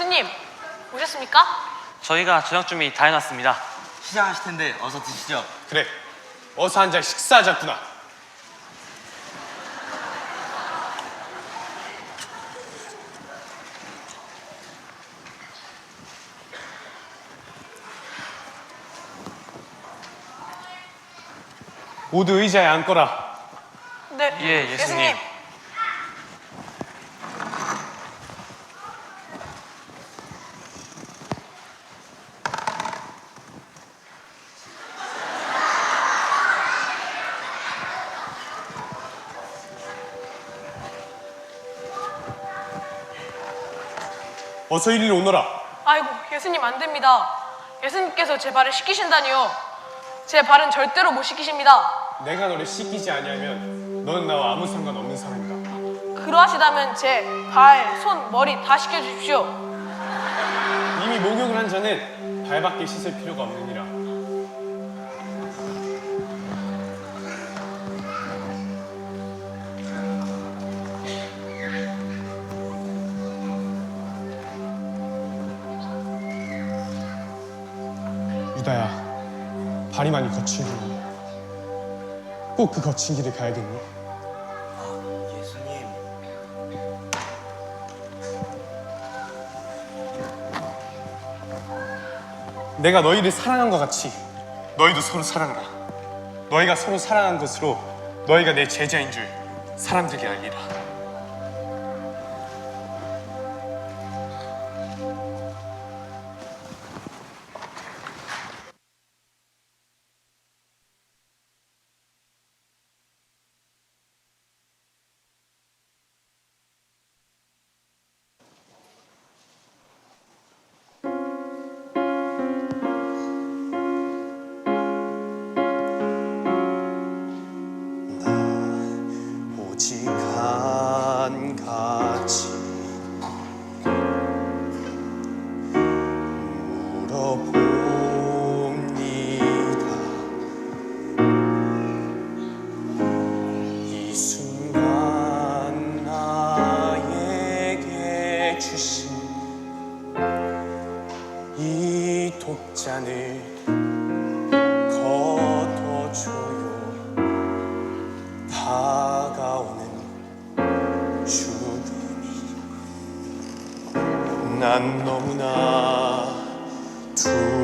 예수님 오셨습니까? 저희가 저녁 준비 다 해놨습니다. 시작하실 텐데 어서 드시죠. 그래. 어서 앉아 식사하자꾸나. 모두 의자에 앉거라. 네. 예, 예수님. 어서 이리로 오너라. 아이고 예수님 안 됩니다. 예수님께서 제 발을 씻기신다니요. 제 발은 절대로 못 씻기십니다. 내가 너를 씻기지 아니하면 너는 나와 아무 상관없는 사람이다. 그러하시다면 제 발, 손, 머리 다 씻겨 주십시오. 이미 목욕을 한 자는 발밖에 씻을 필요가 없느니라. 유다야, 발이 많이 길이. 꼭그 거친 길을 가야겠니? 예수님. 내가 너희를 사랑한 것 같이 너희도 서로 사랑하라. 너희가 서로 사랑한 것으로 너희가 내 제자인 줄 사람들에게 알리라. 이 독잔을 걷어줘요. 다가오는 죽음이. 난 너무나 두려워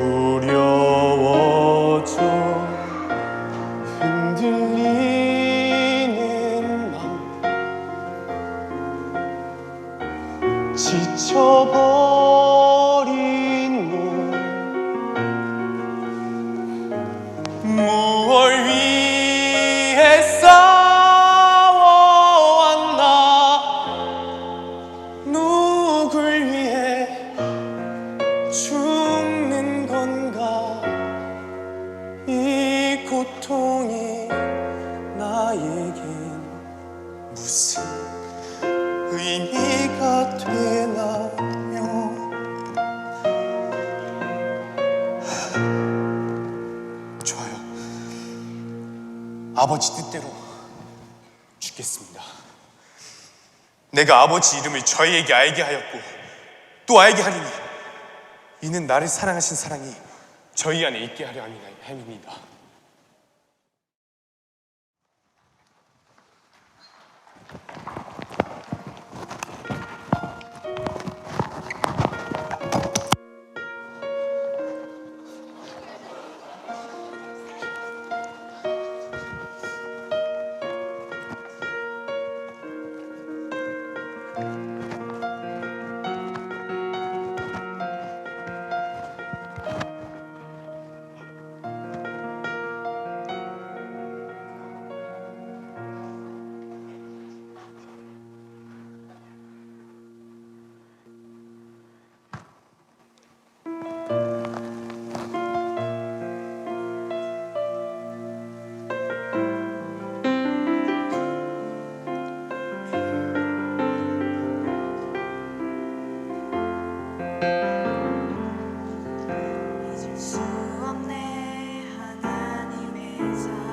아버지 뜻대로 죽겠습니다. 내가 아버지 이름을 저희에게 알게 하였고 또 알게 하리니 이는 나를 사랑하신 사랑이 저희 안에 있게 하려 함이니다. desire.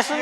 예수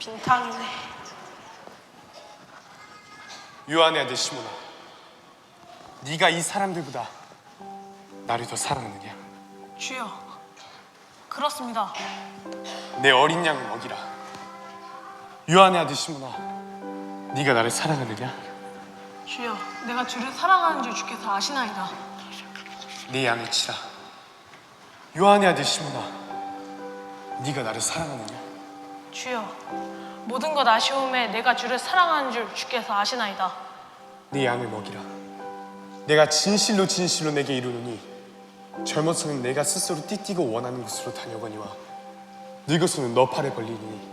빈탕이네. 요한의 아들 시몬아, 네가 이 사람들보다 나를 더 사랑하느냐? 주여. 그렇습니다. 내 어린 양을 먹이라. 요한의 아들 시몬아, 네가 나를 사랑하느냐? 주여. 내가 주를 사랑하는 줄 주께서 아시나이다. 네 양을 치라. 요한의 아들 시몬아, 네가 나를 사랑하느냐? 주여. 모든 것 아쉬움에 내가 주를 사랑하는 줄 주께서 아시나이다. 네 양을 먹이라. 내가 진실로 진실로 내게 이르노니 젊어서는 내가 스스로 띠띠고 원하는 곳으로 다녀거니와 늙어서는 너 팔에 벌리니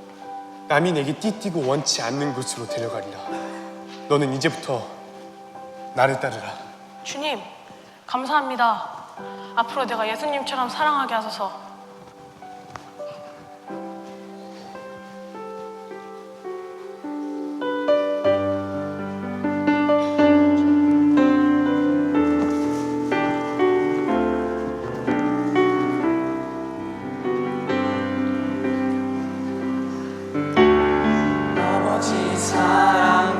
남이 내게 띠띠고 원치 않는 곳으로 데려가리라. 너는 이제부터 나를 따르라. 주님, 감사합니다. 앞으로 내가 예수님처럼 사랑하게 하소서. 사랑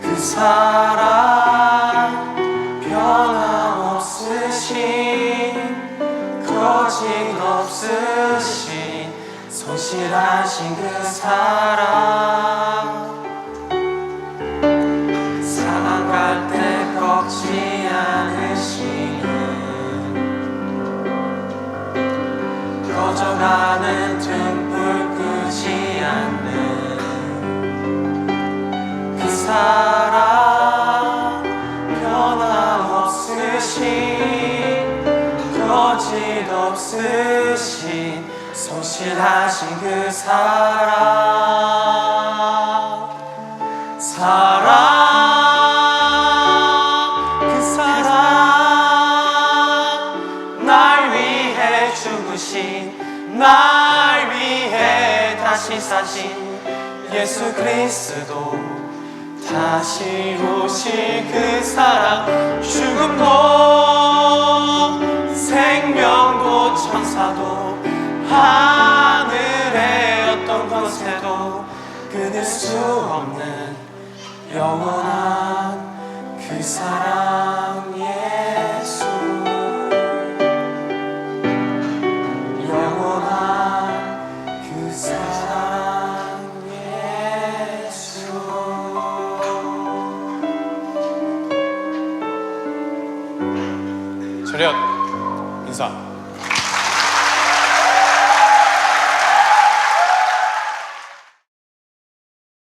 그 변함없으신 거짓 없으신 성실하신 그 사랑 꺼져가는 등불 끄지 않는 그 사랑 변함없으신 거짓 없으신 성실하신 그 사랑 사랑 사신 예수 그리스도 다시 오실 그 사랑 죽음도 생명도 천사도 하늘의 어떤 곳에도 끊을 수 없는 영원한 그 사랑